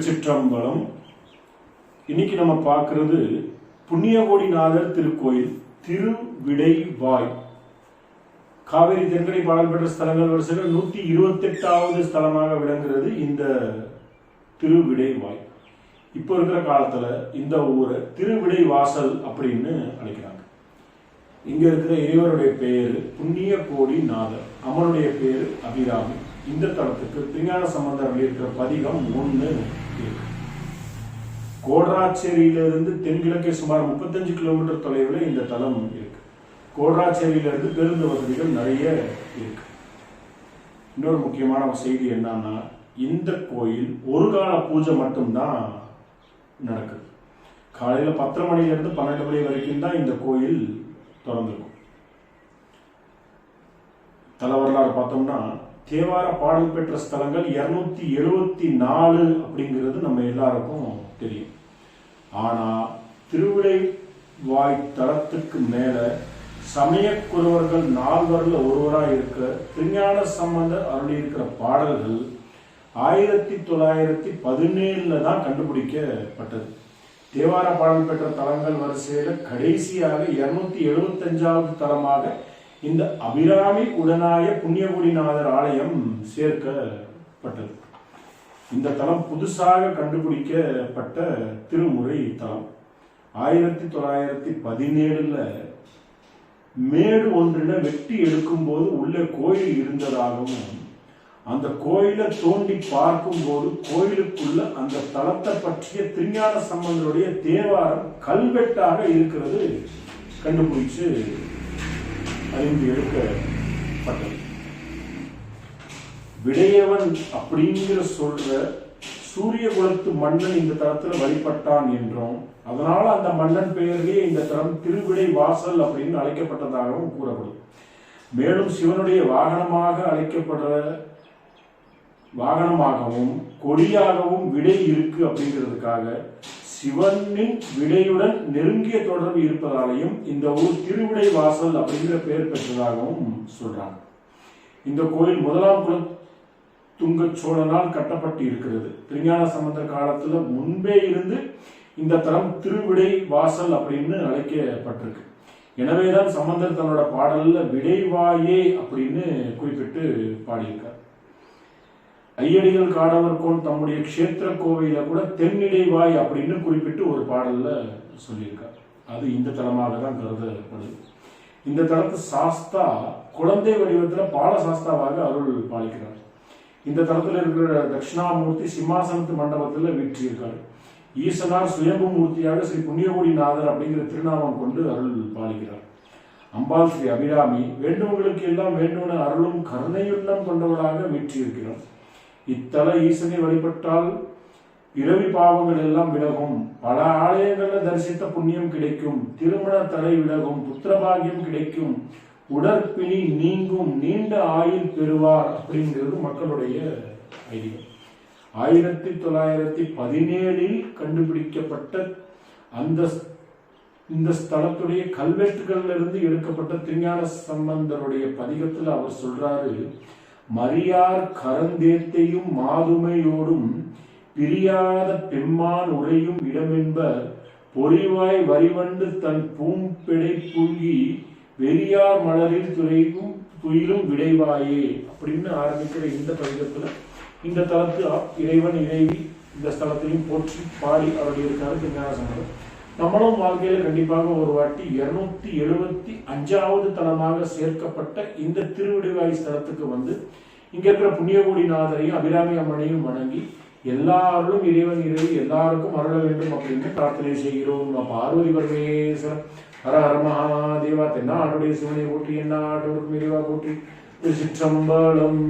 திருச்சிற்றம்பலம். இன்னைக்கு நம்ம பார்க்கறது புண்ணியகோடிநாதர் திருக்கோயில் திருவிடைவாய். காவேரி தென்கரை பாடல் பெற்ற ஸ்தலங்கள் வரிசையில் நூத்தி இருபத்தெட்டாவது ஸ்தலமாக விளங்குகிறது இந்த திருவிடைவாய். இப்போ இருக்கிற காலத்துல இந்த ஊரை திருவிடை வாசல் அப்படின்னு அழைக்கிறாங்க. இங்க இருக்கிற இறைவருடைய பெயர் புண்ணிய கோடி நாதர் அவனுடைய பெயர் அபிராமி. இந்த தளத்துக்கு திருஞான சம்பந்தர் இருக்கிற பதிகம் ஒண்ணு கோடராச்சேரியிலிருந்து தென்கிழக்கே சுமார் முப்பத்தஞ்சு கிலோமீட்டர் தொலைவில் இந்த தலம் இருக்கு. கோடராச்சேரியிலிருந்து பேருந்து வசதிகள் நிறைய இருக்கு. இன்னொரு முக்கியமான செய்தி என்னன்னா இந்த கோயில் ஒரு கால பூஜை மட்டும்தான் நடக்குது. காலையில பத்தரை மணில இருந்து பன்னெண்டு மணி வரைக்கும் தான் இந்த கோயில் திறந்திருக்கும். தல வரலாறு பார்த்தோம்னா தேவார பாடல் பெற்ற ஸ்தலங்கள் இருநூத்தி எழுபத்தி நாலு அப்படிங்கிறது நம்ம எல்லாருக்கும் தெரியும். ஆனா திருவிழை வாய் தலத்துக்கு மேல சமயக்குறவர்கள் நால்வரில் ஒருவரா இருக்க திருஞான சம்பந்தர் அருளி இருக்கிற பாடல்கள் ஆயிரத்தி தொள்ளாயிரத்தி பதினேழுல தான் கண்டுபிடிக்கப்பட்டது. தேவார பாடல் பெற்ற தலங்கள் வரிசையில கடைசியாக இருநூத்தி எழுபத்தஞ்சாவது தலமாக இந்த அபிராமி உடனாய புண்ணியகுடிநாதர் ஆலயம் சேர்க்கப்பட்டது. இந்த தலம் புதுசாக கண்டுபிடிக்கப்பட்ட திருமுறை தலம். ஆயிரத்தி தொள்ளாயிரத்தி பதினேழுல மேடு ஒன்றின வெட்டி எடுக்கும்போது உள்ளே கோயில் இருந்ததாகவும் அந்த கோயிலை தோண்டி பார்க்கும்போது கோயிலுக்குள்ள அந்த தலத்தை பற்றிய திருஞான சம்பந்தருடைய தேவாரம் கல்வெட்டாக இருக்கிறது கண்டுபிடிச்சு அறிந்து எடுக்கப்பட்டது. விடையவன் அப்படிங்கிற சொல்ற சூரிய குலத்து மன்னன் இந்த தலத்துல வழிபட்டான் என்றும் அதனால அந்த மன்னன் பெயரிலேயே இந்த தரம் திருவிடை வாசல் அப்படின்னு அழைக்கப்பட்டதாகவும் கூறப்படும். மேலும் சிவனுடைய வாகனமாக அழைக்கப்படுற வாகனமாகவும் கொடியாகவும் விடை இருக்கு அப்படிங்கிறதுக்காக சிவனின் விடையுடன் நெருங்கிய தொடர்பு இருப்பதாலையும் இந்த ஊர் திருவிடை வாசல் அப்படிங்கிற பெயர் பெற்றதாகவும் சொல்றாங்க. இந்த கோயில் முதலாம் குல துங்க சோழனால் கட்டப்பட்டு இருக்கிறது. திருஞான சம்பந்தர் காலத்துல முன்பே இருந்து இந்த தலம் திருவிடை வாசல் அப்படின்னு அழைக்கப்பட்டிருக்கு. எனவேதான் சம்பந்தர் தன்னோட பாடல்ல விடைவாயே அப்படின்னு குறிப்பிட்டு பாடியிருக்கார். ஐயடிகள் காடவர் கோன் தம்முடைய க்ஷேத்திர கோவையில கூட தென்னிடைவாய் அப்படின்னு குறிப்பிட்டு ஒரு பாடல்ல சொல்லியிருக்கார். அது இந்த தலமாக தான் கருதப்படுது. இந்த தலத்து சாஸ்தா குழந்தை வடிவத்துல பால சாஸ்தாவாக அருள் பாலிக்கிறார். இந்த தளத்தில் இருக்கிற தட்சிணாமூர்த்தி சிம்மாசனத்து மண்டபத்தில் வீற்றிருக்கார். ஈசனார் சுயம்பு மூர்த்தியாக ஸ்ரீ புண்ணியகுடி நாதர் அப்படிங்கிற திருநாமம் கொண்டு அருள் பாலிக்கிறார். அம்பாள் ஸ்ரீ அபிராமி வேண்டுமங்களுக்கு எல்லாம் வேண்டுமென அருளும் கருணையுள்ளம் கொண்டவளாக வீற்றிருக்கிறார். இத்தல ஈசனை வழிபட்டால் பிறவி பாவங்கள் எல்லாம் விலகும். பல ஆலயங்கள்ல தரிசித்த புண்ணியம் கிடைக்கும். திருமண தலை விலகும். புத்திரபாகியம் கிடைக்கும். உடற்பிணி நீங்கும். நீண்ட ஆயுள் பெறுவார் அப்படிங்கிறது மக்களுடைய ஐதீகம். ஆயிரத்தி தொள்ளாயிரத்தி பதினேழில் கண்டுபிடிக்கப்பட்ட அந்த இந்த ஸ்தலத்துடைய கல்வெட்டுகள்ல இருந்து எடுக்கப்பட்ட திருஞான சம்பந்தருடைய பதிகத்துல அவர் சொல்றாரு மரியார் கரந்தேத்தையும் மாதுமையோடும் பிரியாத பெம்மான் உரையும் இடமென்ப பொறிவாய் வரிவண்டு தன் பூம்பிடை புங்கி வெறியார் மலரில் துறையும் துயிலும் விடைவாயே அப்படின்னு ஆரம்பிக்கிற இந்த பதிகத்துல இந்த தளத்து இறைவன் இறைவி இந்த ஸ்தலத்தையும் போற்றி பாடி அவருடைய கருத்து திருஞான நம்மளும் வாழ்க்கையில கண்டிப்பாக ஒரு வாட்டி இருநூத்தி எழுபத்தி அஞ்சாவது தலமாக சேர்க்கப்பட்ட இந்த திருவிடைவாய் ஸ்தலத்துக்கு வந்து இங்க இருக்கிற புண்ணியகுடி நாதரையும் அபிராமி அம்மனையும் வணங்கி எல்லாரும் இறைவன் இறைவி எல்லாருக்கும் அருள வேண்டும் அப்படின்னு பிரார்த்தனை செய்கிறோம். பார்வதி பரமேஸ்வரன் ஹர ஹர மகாதேவா தென்னாடுடைய சிவனை போற்றி என்னாட்டோருக்கும் இறைவா போற்றி சிற்றம்பலம்